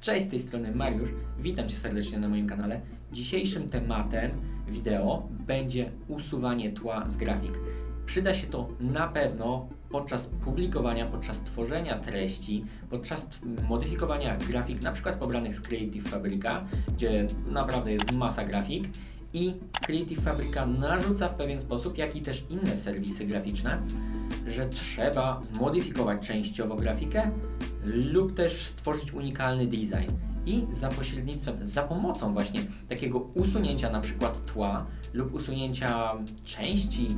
Cześć, z tej strony Mariusz. Witam Cię serdecznie na moim kanale. Dzisiejszym tematem wideo będzie usuwanie tła z grafik. Przyda się to na pewno podczas publikowania, podczas tworzenia treści, podczas modyfikowania grafik, na przykład pobranych z Creative Fabrica, gdzie naprawdę jest masa grafik i Creative Fabrica narzuca w pewien sposób, jak i też inne serwisy graficzne, że trzeba zmodyfikować częściowo grafikę lub też stworzyć unikalny design. I za pośrednictwem, za pomocą właśnie takiego usunięcia na przykład tła lub usunięcia części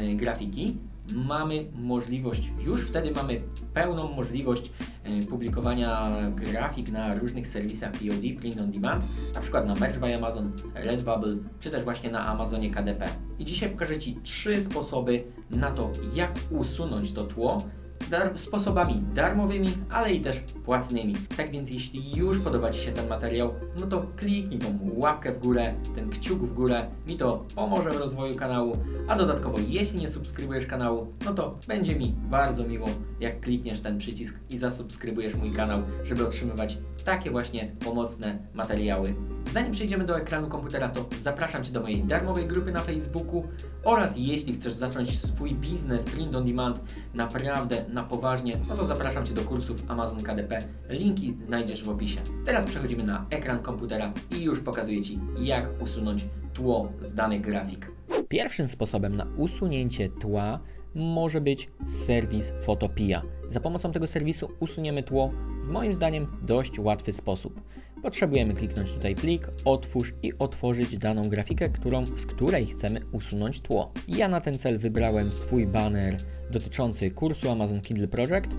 e, grafiki, mamy możliwość, już wtedy mamy pełną możliwość e, publikowania grafik na różnych serwisach POD, Print on Demand, na przykład na Merch by Amazon, Redbubble, czy też właśnie na Amazonie KDP. I dzisiaj pokażę Ci trzy sposoby na to, jak usunąć to tło dar- sposobami darmowymi, ale i też płatnymi. Tak więc jeśli już podoba Ci się ten materiał, no to kliknij tą łapkę w górę, ten kciuk w górę, mi to pomoże w rozwoju kanału, a dodatkowo jeśli nie subskrybujesz kanału, no to będzie mi bardzo miło, jak klikniesz ten przycisk i zasubskrybujesz mój kanał, żeby otrzymywać takie właśnie pomocne materiały. Zanim przejdziemy do ekranu komputera, to zapraszam Cię do mojej darmowej grupy na Facebooku oraz jeśli chcesz zacząć swój biznes print on demand naprawdę na poważnie, no to zapraszam Cię do kursów Amazon KDP. Linki znajdziesz w opisie. Teraz przechodzimy na ekran komputera i już pokazuję Ci, jak usunąć tło z danych grafik. Pierwszym sposobem na usunięcie tła może być serwis Photopia. Za pomocą tego serwisu usuniemy tło w moim zdaniem dość łatwy sposób. Potrzebujemy kliknąć tutaj plik, otwórz i otworzyć daną grafikę, którą, z której chcemy usunąć tło. Ja na ten cel wybrałem swój banner dotyczący kursu Amazon Kindle Project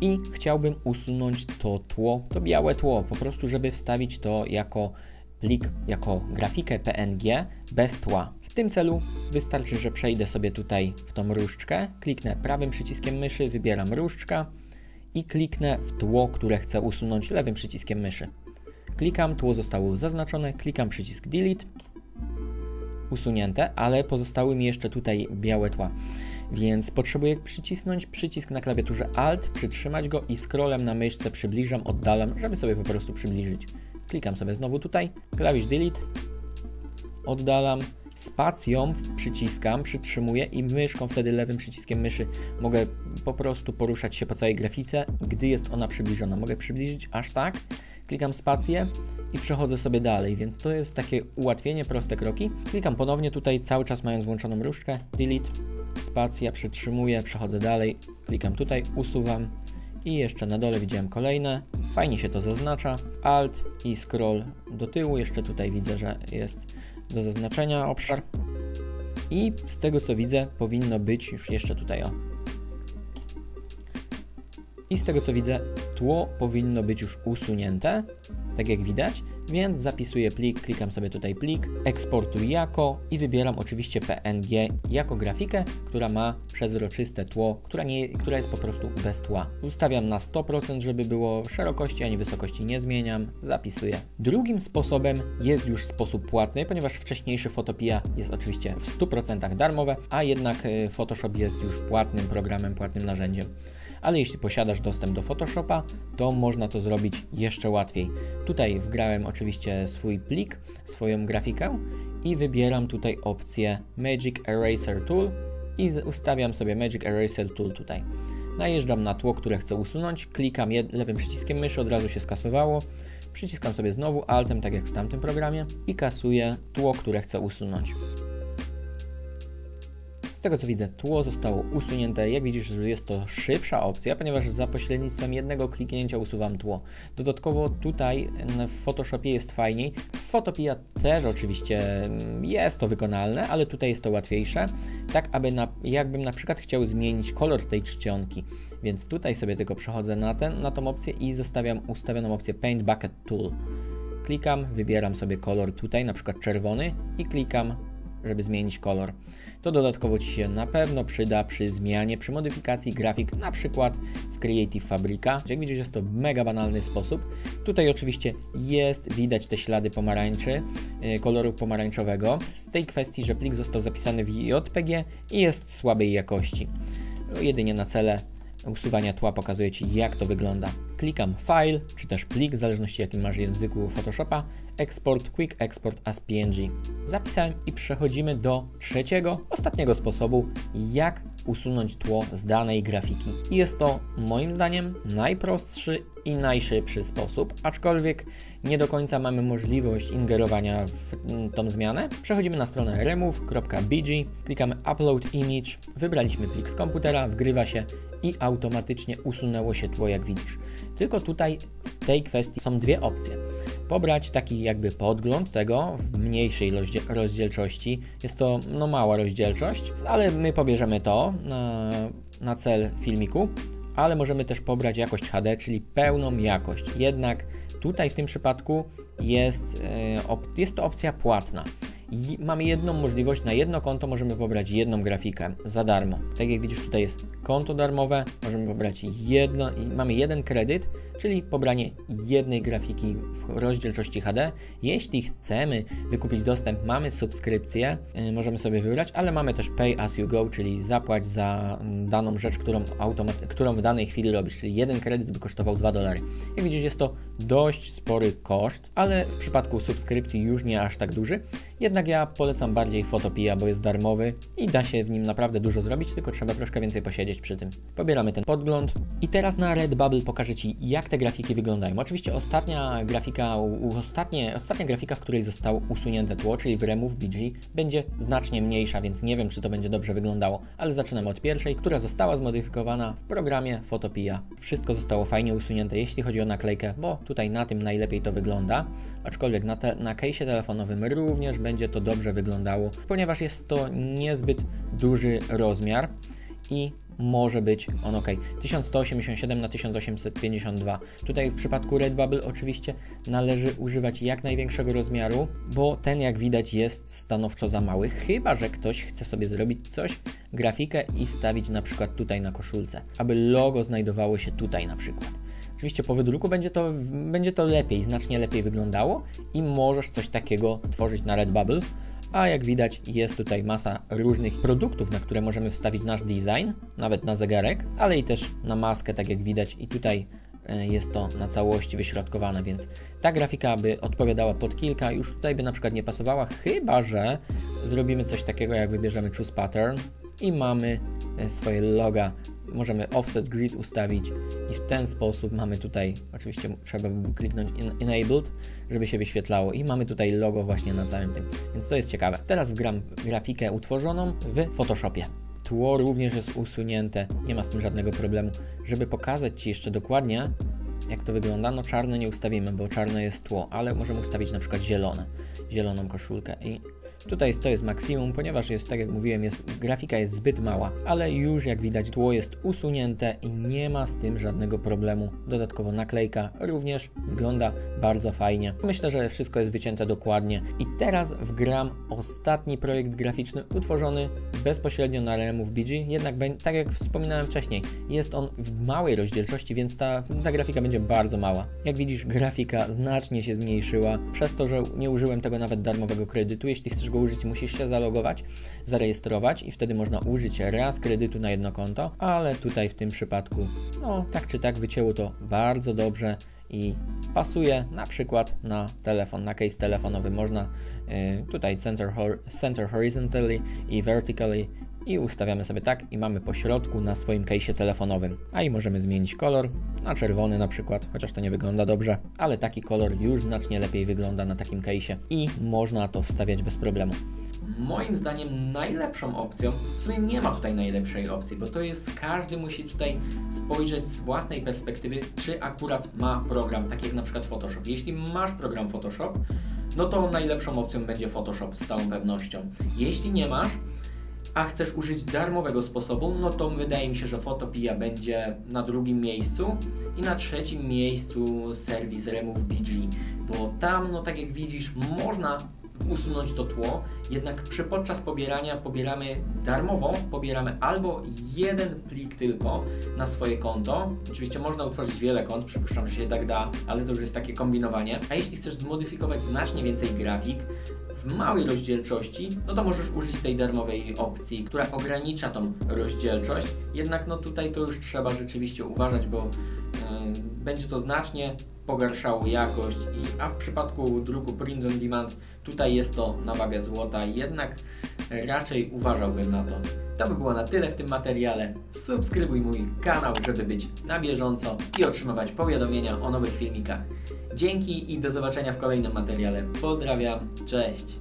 i chciałbym usunąć to tło, to białe tło, po prostu żeby wstawić to jako plik, jako grafikę PNG bez tła. W tym celu wystarczy, że przejdę sobie tutaj w tą różdżkę, kliknę prawym przyciskiem myszy, wybieram różdżka i kliknę w tło, które chcę usunąć lewym przyciskiem myszy. Klikam, tło zostało zaznaczone, klikam przycisk delete, usunięte, ale pozostały mi jeszcze tutaj białe tła. Więc potrzebuję przycisnąć przycisk na klawiaturze Alt, przytrzymać go i scrollem na myszce przybliżam, oddalam, żeby sobie po prostu przybliżyć. Klikam sobie znowu tutaj, klawisz delete, oddalam, spacją przyciskam, przytrzymuję i myszką wtedy lewym przyciskiem myszy mogę po prostu poruszać się po całej grafice, gdy jest ona przybliżona. Mogę przybliżyć aż tak, klikam spację i przechodzę sobie dalej, więc to jest takie ułatwienie, proste kroki. Klikam ponownie tutaj, cały czas mając włączoną różdżkę, delete, spacja, przytrzymuję, przechodzę dalej, klikam tutaj, usuwam i jeszcze na dole widziałem kolejne. Fajnie się to zaznacza. Alt i scroll do tyłu. Jeszcze tutaj widzę, że jest do zaznaczenia obszar. I z tego co widzę, powinno być już jeszcze tutaj o. I z tego co widzę, tło powinno być już usunięte, tak jak widać, więc zapisuję plik, klikam sobie tutaj plik, eksportuj jako i wybieram oczywiście PNG jako grafikę, która ma przezroczyste tło, która, nie, która jest po prostu bez tła. Ustawiam na 100%, żeby było szerokości ani wysokości nie zmieniam, zapisuję. Drugim sposobem jest już sposób płatny, ponieważ wcześniejszy Photopia jest oczywiście w 100% darmowe, a jednak y, Photoshop jest już płatnym programem, płatnym narzędziem ale jeśli posiadasz dostęp do Photoshopa, to można to zrobić jeszcze łatwiej. Tutaj wgrałem oczywiście swój plik, swoją grafikę i wybieram tutaj opcję Magic Eraser Tool i ustawiam sobie Magic Eraser Tool tutaj. Najeżdżam na tło, które chcę usunąć, klikam lewym przyciskiem myszy, od razu się skasowało. Przyciskam sobie znowu Altem, tak jak w tamtym programie i kasuję tło, które chcę usunąć. Z tego co widzę, tło zostało usunięte. Jak widzisz, jest to szybsza opcja, ponieważ za pośrednictwem jednego kliknięcia usuwam tło. Dodatkowo tutaj w Photoshopie jest fajniej. W Photopia też oczywiście mm, jest to wykonalne, ale tutaj jest to łatwiejsze. Tak, aby na, jakbym na przykład chciał zmienić kolor tej czcionki. Więc tutaj sobie tylko przechodzę na, ten, na tą opcję i zostawiam ustawioną opcję Paint Bucket Tool. Klikam, wybieram sobie kolor tutaj, na przykład czerwony i klikam żeby zmienić kolor. To dodatkowo Ci się na pewno przyda przy zmianie, przy modyfikacji grafik, na przykład z Creative Fabrica. Jak widzisz, jest to mega banalny sposób. Tutaj oczywiście jest, widać te ślady pomarańczy, yy, koloru pomarańczowego, z tej kwestii, że plik został zapisany w JPG i jest słabej jakości. Jedynie na cele usuwania tła pokazuje Ci, jak to wygląda. Klikam File, czy też plik, w zależności jakim masz języku Photoshopa, Export, Quick Export as PNG. Zapisałem i przechodzimy do trzeciego, ostatniego sposobu, jak usunąć tło z danej grafiki. I jest to moim zdaniem najprostszy i najszybszy sposób, aczkolwiek nie do końca mamy możliwość ingerowania w mm, tą zmianę. Przechodzimy na stronę remove.bg, klikamy Upload Image, wybraliśmy plik z komputera, wgrywa się i automatycznie usunęło się tło, jak widzisz. Tylko tutaj w tej kwestii są dwie opcje. Pobrać taki jakby podgląd tego w mniejszej rozdziel rozdzielczości. Jest to no mała rozdzielczość, ale my pobierzemy to na, na cel filmiku, ale możemy też pobrać jakość HD, czyli pełną jakość. Jednak tutaj w tym przypadku jest, e, jest to opcja płatna. Mamy jedną możliwość, na jedno konto możemy pobrać jedną grafikę za darmo. Tak jak widzisz, tutaj jest konto darmowe, możemy pobrać jedno mamy jeden kredyt, czyli pobranie jednej grafiki w rozdzielczości HD. Jeśli chcemy wykupić dostęp, mamy subskrypcję, yy, możemy sobie wybrać, ale mamy też pay as you go, czyli zapłać za mm, daną rzecz, którą, automat- którą w danej chwili robisz, czyli jeden kredyt by kosztował 2 dolary. Jak widzisz, jest to dość spory koszt, ale w przypadku subskrypcji już nie aż tak duży. Jednak ja polecam bardziej Photopia, bo jest darmowy i da się w nim naprawdę dużo zrobić, tylko trzeba troszkę więcej posiedzieć przy tym. Pobieramy ten podgląd i teraz na Redbubble pokażę Ci, jak te grafiki wyglądają. Oczywiście ostatnia grafika, ostatnie, ostatnia grafika, w której zostało usunięte tło, czyli w Remove BG, będzie znacznie mniejsza, więc nie wiem, czy to będzie dobrze wyglądało, ale zaczynamy od pierwszej, która została zmodyfikowana w programie Photopia. Wszystko zostało fajnie usunięte, jeśli chodzi o naklejkę, bo tutaj na tym najlepiej to wygląda, aczkolwiek na, te, na case'ie telefonowym również będzie to dobrze wyglądało, ponieważ jest to niezbyt duży rozmiar i może być on ok. 1187 na 1852. Tutaj w przypadku Redbubble oczywiście należy używać jak największego rozmiaru, bo ten jak widać jest stanowczo za mały, chyba że ktoś chce sobie zrobić coś, grafikę i wstawić na przykład tutaj na koszulce, aby logo znajdowało się tutaj na przykład. Oczywiście po wydruku będzie to, będzie to lepiej, znacznie lepiej wyglądało i możesz coś takiego stworzyć na Redbubble. A jak widać, jest tutaj masa różnych produktów, na które możemy wstawić nasz design, nawet na zegarek, ale i też na maskę, tak jak widać. I tutaj e, jest to na całości wyśrodkowane, więc ta grafika by odpowiadała pod kilka, już tutaj by na przykład nie pasowała, chyba że zrobimy coś takiego, jak wybierzemy Choose Pattern i mamy e, swoje loga. Możemy offset grid ustawić i w ten sposób mamy tutaj, oczywiście trzeba by kliknąć enabled, żeby się wyświetlało i mamy tutaj logo właśnie na całym tym, więc to jest ciekawe. Teraz wgram grafikę utworzoną w Photoshopie. Tło również jest usunięte, nie ma z tym żadnego problemu. Żeby pokazać Ci jeszcze dokładnie, jak to wygląda, no czarne nie ustawimy, bo czarne jest tło, ale możemy ustawić na przykład zielone, zieloną koszulkę i tutaj to jest maksimum, ponieważ jest, tak jak mówiłem, jest, grafika jest zbyt mała, ale już jak widać tło jest usunięte i nie ma z tym żadnego problemu. Dodatkowo naklejka również wygląda bardzo fajnie. Myślę, że wszystko jest wycięte dokładnie i teraz wgram ostatni projekt graficzny utworzony bezpośrednio na Remove BG, jednak tak jak wspominałem wcześniej, jest on w małej rozdzielczości, więc ta, ta grafika będzie bardzo mała. Jak widzisz, grafika znacznie się zmniejszyła, przez to, że nie użyłem tego nawet darmowego kredytu. Jeśli chcesz go użyć, musisz się zalogować, zarejestrować i wtedy można użyć raz kredytu na jedno konto, ale tutaj w tym przypadku, no tak czy tak wycięło to bardzo dobrze i pasuje na przykład na telefon, na case telefonowy. Można y, tutaj center, hor- center horizontally i vertically i ustawiamy sobie tak i mamy po środku na swoim case'ie telefonowym. A i możemy zmienić kolor na czerwony na przykład, chociaż to nie wygląda dobrze, ale taki kolor już znacznie lepiej wygląda na takim case'ie i można to wstawiać bez problemu. Moim zdaniem najlepszą opcją, w sumie nie ma tutaj najlepszej opcji, bo to jest, każdy musi tutaj spojrzeć z własnej perspektywy, czy akurat ma program, tak jak na przykład Photoshop. Jeśli masz program Photoshop, no to najlepszą opcją będzie Photoshop z całą pewnością. Jeśli nie masz, a chcesz użyć darmowego sposobu, no to wydaje mi się, że Photopia będzie na drugim miejscu i na trzecim miejscu serwis Remove BG, bo tam, no tak jak widzisz, można usunąć to tło, jednak przy podczas pobierania pobieramy darmowo, pobieramy albo jeden plik tylko na swoje konto. Oczywiście można utworzyć wiele kont, przypuszczam, że się tak da, ale to już jest takie kombinowanie. A jeśli chcesz zmodyfikować znacznie więcej grafik, w małej rozdzielczości, no to możesz użyć tej darmowej opcji, która ogranicza tą rozdzielczość. Jednak no tutaj to już trzeba rzeczywiście uważać, bo yy, będzie to znacznie pogarszało jakość, i, a w przypadku druku print on demand tutaj jest to na wagę złota, jednak raczej uważałbym na to. To by było na tyle w tym materiale. Subskrybuj mój kanał, żeby być na bieżąco i otrzymywać powiadomienia o nowych filmikach. Dzięki i do zobaczenia w kolejnym materiale. Pozdrawiam, cześć!